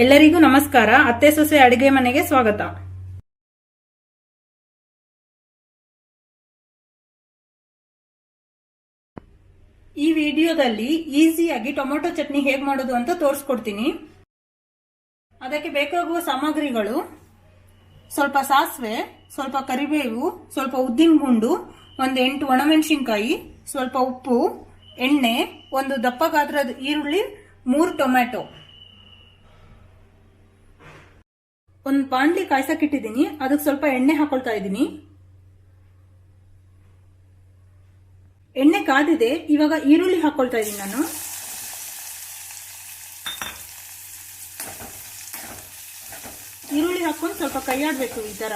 ಎಲ್ಲರಿಗೂ ನಮಸ್ಕಾರ. ಅತ್ತೆ ಸೊಸೆ ಅಡಿಗೆ ಮನೆಗೆ ಸ್ವಾಗತ. ಈ ವಿಡಿಯೋದಲ್ಲಿ ಈಸಿಯಾಗಿ ಟೊಮೊಟೊ ಚಟ್ನಿ ಹೇಗೆ ಮಾಡೋದು ಅಂತ ತೋರಿಸ್ಕೊಡ್ತೀನಿ. ಅದಕ್ಕೆ ಬೇಕಾಗುವ ಸಾಮಗ್ರಿಗಳು, ಸ್ವಲ್ಪ ಸಾಸಿವೆ, ಸ್ವಲ್ಪ ಕರಿಬೇವು, ಸ್ವಲ್ಪ ಉದ್ದಿನ ಗುಂಡು, ಒಂದು ಎಂಟು ಒಣಮೆಣಸಿನ್ಕಾಯಿ, ಸ್ವಲ್ಪ ಉಪ್ಪು, ಎಣ್ಣೆ, ಒಂದು ದಪ್ಪ ಗಾತ್ರದ ಈರುಳ್ಳಿ, ಮೂರು ಟೊಮ್ಯಾಟೊ. ಒಂದು ಬಾಂಡ್ಲಿ ಕಾಯ್ಸಕ್ಕಿಟ್ಟಿದ್ದೀನಿ ಅದಕ್ಕೆ ಸ್ವಲ್ಪ ಎಣ್ಣೆ ಹಾಕೊಳ್ತಾ ಇದ್ದೀನಿ. ಎಣ್ಣೆ ಕಾದಿದೆ. ಇವಾಗ ಈರುಳ್ಳಿ ಹಾಕೊಳ್ತಾ ಇದ್ದೀನಿ ನಾನು. ಈರುಳ್ಳಿ ಹಾಕೊಂಡು ಸ್ವಲ್ಪ ಕೈಯಾಡಬೇಕು ಈ ತರ.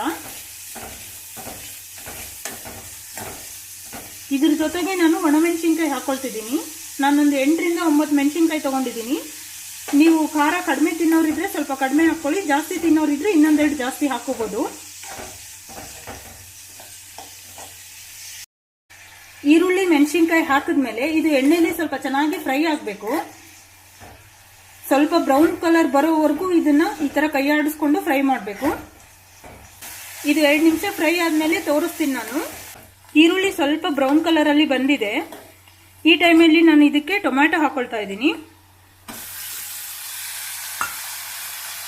ಇದ್ರ ಜೊತೆಗೆ ನಾನು ಒಣಮೆಣಸಿನ್ಕಾಯಿ ಹಾಕೊಳ್ತಿದ್ದೀನಿ. ನಾನೊಂದು ಎಂಟರಿಂದ ಒಂಬತ್ತು ಮೆಣಸಿನ್ಕಾಯಿ ತಗೊಂಡಿದ್ದೀನಿ. ನೀವು ಖಾರ ಕಡಿಮೆ ತಿನ್ನೋರಿದ್ರೆ ಸ್ವಲ್ಪ ಕಡಿಮೆ ಹಾಕೊಳ್ಳಿ ಜಾಸ್ತಿ ತಿನ್ನೋರಿದ್ರೆ ಇನ್ನೊಂದೆರಡು ಜಾಸ್ತಿ ಹಾಕೋಬಹುದು ಈರುಳ್ಳಿ ಮೆಣಸಿನ್ಕಾಯಿ ಹಾಕಿದ್ಮೇಲೆ ಇದು ಎಣ್ಣೆಲಿ ಸ್ವಲ್ಪ ಚೆನ್ನಾಗಿ ಫ್ರೈ ಆಗಬೇಕು. ಸ್ವಲ್ಪ ಬ್ರೌನ್ ಕಲರ್ ಬರೋವರೆಗೂ ಇದನ್ನ ಈ ತರ ಕೈ ಆಡಿಸ್ಕೊಂಡು ಫ್ರೈ ಮಾಡಬೇಕು. ಇದು ಎರಡು ನಿಮಿಷ ಫ್ರೈ ಆದಮೇಲೆ ತೋರಿಸ್ತೀನಿ ನಾನು. ಈರುಳ್ಳಿ ಸ್ವಲ್ಪ ಬ್ರೌನ್ ಕಲರ್ ಅಲ್ಲಿ ಬಂದಿದೆ. ಈ ಟೈಮಲ್ಲಿ ನಾನು ಇದಕ್ಕೆ ಟೊಮ್ಯಾಟೊ ಹಾಕೊಳ್ತಾ ಇದ್ದೀನಿ.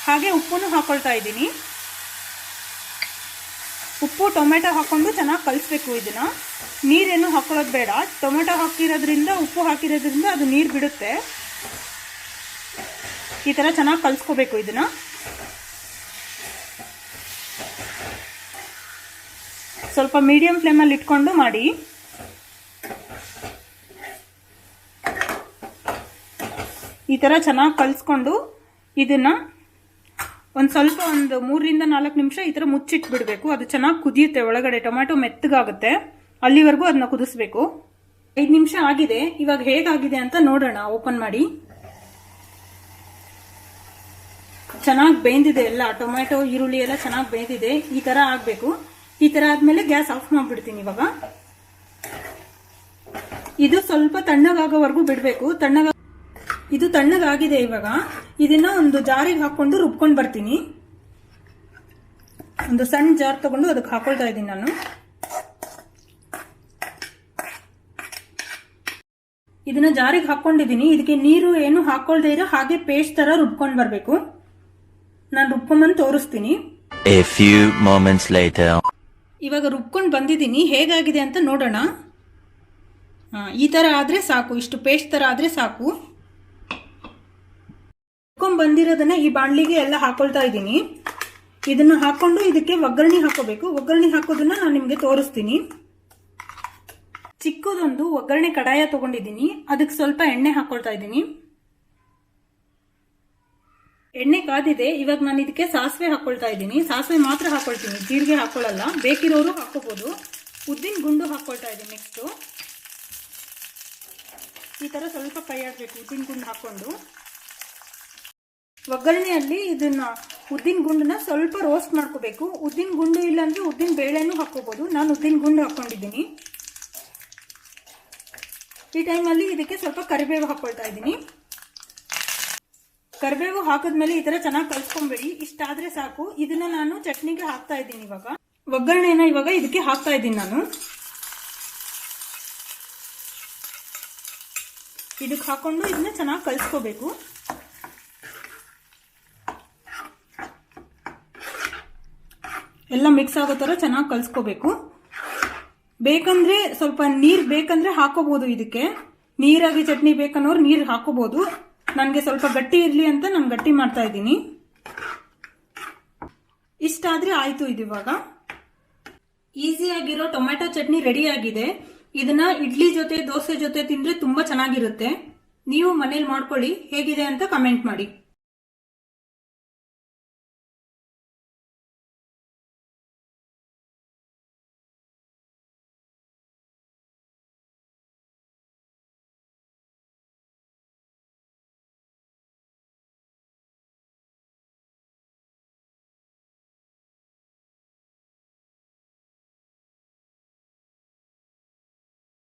ಹಾಗೆ ಉಪ್ಪನ್ನು ಹಾಕೊಳ್ತಾ ಇದ್ದೀನಿ. ಉಪ್ಪು, ಟೊಮೆಟೊ ಹಾಕೊಂಡು ಚೆನ್ನಾಗಿ ಕಲಿಸ್ಬೇಕು ಇದನ್ನು. ನೀರೇನು ಹಾಕೊಳ್ಳೋದು ಬೇಡ. ಟೊಮೆಟೊ ಹಾಕಿರೋದ್ರಿಂದ, ಉಪ್ಪು ಹಾಕಿರೋದ್ರಿಂದ ಅದು ನೀರು ಬಿಡುತ್ತೆ. ಈ ಥರ ಚೆನ್ನಾಗಿ ಕಲಿಸ್ಕೋಬೇಕು ಇದನ್ನು. ಸ್ವಲ್ಪ ಮೀಡಿಯಂ ಫ್ಲೇಮಲ್ಲಿ ಇಟ್ಕೊಂಡು ಮಾಡಿ. ಈ ಥರ ಚೆನ್ನಾಗಿ ಕಲಿಸ್ಕೊಂಡು ಇದನ್ನ ಒಂದು ಸ್ವಲ್ಪ ಒಂದು ಮೂರರಿಂದ ನಾಲ್ಕು ನಿಮಿಷ ಈ ಥರ ಮುಚ್ಚಿಟ್ಬಿಡಬೇಕು. ಅದು ಚೆನ್ನಾಗಿ ಕುದಿಯುತ್ತೆ. ಒಳಗಡೆ ಟೊಮ್ಯಾಟೊ ಮೆತ್ತಗಾಗುತ್ತೆ. ಅಲ್ಲಿವರೆಗೂ ಅದನ್ನ ಕುದಿಸ್ಬೇಕು. ಐದು ನಿಮಿಷ ಆಗಿದೆ. ಇವಾಗ ಹೇಗಾಗಿದೆ ಅಂತ ನೋಡೋಣ. ಓಪನ್ ಮಾಡಿ. ಚೆನ್ನಾಗಿ ಬೇಂದಿದೆ ಎಲ್ಲ. ಟೊಮ್ಯಾಟೊ, ಈರುಳ್ಳಿ ಎಲ್ಲ ಚೆನ್ನಾಗಿ ಬೇಂದಿದೆ ಈ ತರ ಆಗಬೇಕು. ಈ ತರ ಆದಮೇಲೆ ಗ್ಯಾಸ್ ಆಫ್ ಮಾಡ್ಬಿಡ್ತೀನಿ ಇವಾಗ. ಇದು ಸ್ವಲ್ಪ ತಣ್ಣಗಾಗೋವರೆಗೂ ಬಿಡಬೇಕು. ತಣ್ಣಗ ಇದು ತಣ್ಣಗಾಗಿದೆ ಇವಾಗ. ಇದನ್ನ ಒಂದು ಜಾರಿಗೆ ಹಾಕೊಂಡು ರುಬ್ಕೊಂಡು ಬರ್ತೀನಿ. ಒಂದು ಸಣ್ಣ ಜಾರ್ ತಗೊಂಡು ಅದಕ್ಕೆ ಹಾಕೊಳ್ತಾ ಇದ್ದೀನಿ ನಾನು. ಇದನ್ನ ಜಾರಿಗೆ ಹಾಕೊಂಡಿದ್ದೀನಿ. ಇದಕ್ಕೆ ನೀರು ಏನು ಹಾಕೊಳ್ದೇ ಇರೋ ಹಾಗೆ ಪೇಸ್ಟ್ ತರ ರುಬ್ಕೊಂಡು ಬರಬೇಕು. ನಾನು ರುಬ್ಕೊಂಬಂದು ತೋರಿಸ್ತೀನಿ. ಇವಾಗ ರುಬ್ಕೊಂಡು ಬಂದಿದ್ದೀನಿ. ಹೇಗಾಗಿದೆ ಅಂತ ನೋಡೋಣ. ಈ ತರ ಆದ್ರೆ ಸಾಕು. ಇಷ್ಟು ಪೇಸ್ಟ್ ತರ ಆದ್ರೆ ಸಾಕು. ಬಂದಿರೋದನ್ನ ಈ ಬಾಣಲಿಗೆ ಎಲ್ಲ ಹಾಕೊಳ್ತಾ ಇದ್ದೀನಿ. ಇದನ್ನು ಹಾಕೊಂಡು ಇದಕ್ಕೆ ಒಗ್ಗರಣೆ ಹಾಕೋಬೇಕು. ಒಗ್ಗರಣೆ ಹಾಕೋದನ್ನ ನಾನು ನಿಮಗೆ ತೋರಿಸ್ತೀನಿ. ಚಿಕ್ಕದೊಂದು ಒಗ್ಗರಣೆ ಕಡಾಯ ತಗೊಂಡಿದ್ದೀನಿ. ಅದಕ್ಕೆ ಸ್ವಲ್ಪ ಎಣ್ಣೆ ಹಾಕೊಳ್ತಾ ಇದ್ದೀನಿ. ಎಣ್ಣೆ ಕಾದಿದೆ. ಇವಾಗ ನಾನು ಇದಕ್ಕೆ ಸಾಸಿವೆ ಹಾಕೊಳ್ತಾ ಇದ್ದೀನಿ. ಸಾಸಿವೆ ಮಾತ್ರ ಹಾಕೊಳ್ತೀನಿ. ಜೀರಿಗೆ ಹಾಕೊಳ್ಳಲ್ಲ ಬೇಕಿರೋರು ಹಾಕೋಬಹುದು ಉದ್ದಿನ ಗುಂಡು ಹಾಕೊಳ್ತಾ ಇದ್ದೀನಿ ನೆಕ್ಸ್ಟು ಈ ತರ ಸ್ವಲ್ಪ ಕೈ ಆಡಬೇಕು ಉದ್ದಿನ ಗುಂಡು ಹಾಕೊಂಡು. ಒಗ್ಗರಣೆಯಲ್ಲಿ ಇದನ್ನ ಉದ್ದಿನ ಗುಂಡನ್ನ ಸ್ವಲ್ಪ ರೋಸ್ಟ್ ಮಾಡ್ಕೋಬೇಕು. ಉದ್ದಿನ ಗುಂಡು ಇಲ್ಲ ಅಂದ್ರೆ ಉದ್ದಿನ ಬೇಳೆನೂ ಹಾಕೋಬಹುದು ನಾನು ಉದ್ದಿನ ಗುಂಡು ಹಾಕೊಂಡಿದ್ದೀನಿ ಈ ಟೈಮಲ್ಲಿ ಇದಕ್ಕೆ ಸ್ವಲ್ಪ ಕರಿಬೇವು ಹಾಕೊಳ್ತಾ ಇದ್ದೀನಿ. ಕರಿಬೇವು ಹಾಕಿದ್ಮೇಲೆ ಈ ತರ ಚೆನ್ನಾಗಿ ಕಲ್ಸ್ಕೊಂಬೇಡಿ. ಇಷ್ಟಾದ್ರೆ ಸಾಕು. ಇದನ್ನ ನಾನು ಚಟ್ನಿಗೆ ಹಾಕ್ತಾ ಇದ್ದೀನಿ ಇವಾಗ. ಒಗ್ಗರಣೆನ ಇವಾಗ ಇದಕ್ಕೆ ಹಾಕ್ತಾ ಇದ್ದೀನಿ ನಾನು. ಇದಕ್ಕೆ ಹಾಕೊಂಡು ಇದನ್ನ ಚೆನ್ನಾಗಿ ಕಲ್ಸ್ಕೋಬೇಕು. ಎಲ್ಲ ಮಿಕ್ಸ್ ಆಗೋ ತರ ಚೆನ್ನಾಗಿ ಕಲ್ಸ್ಕೋಬೇಕು. ಬೇಕಂದ್ರೆ ಸ್ವಲ್ಪ ನೀರ್ ಬೇಕಂದ್ರೆ ಹಾಕೋಬಹುದು ಇದಕ್ಕೆ. ನೀರಾಗಿ ಚಟ್ನಿ ಬೇಕನ್ನೋರು ನೀರು ಹಾಕೋಬಹುದು ನನಗೆ ಸ್ವಲ್ಪ ಗಟ್ಟಿ ಇರಲಿ ಅಂತ ನಾನು ಗಟ್ಟಿ ಮಾಡ್ತಾ ಇದ್ದೀನಿ. ಇಷ್ಟಾದರೆ ಆಯ್ತು ಇದು ಇವಾಗ ಈಸಿಯಾಗಿರೋ ಟೊಮೆಟೊ ಚಟ್ನಿ ರೆಡಿ ಆಗಿದೆ. ಇದನ್ನ ಇಡ್ಲಿ ಜೊತೆ, ದೋಸೆ ಜೊತೆ ತಿಂದ್ರೆ ತುಂಬಾ ಚೆನ್ನಾಗಿರುತ್ತೆ. ನೀವು ಮನೇಲಿ ಮಾಡ್ಕೊಳ್ಳಿ. ಹೇಗಿದೆ ಅಂತ ಕಮೆಂಟ್ ಮಾಡಿ.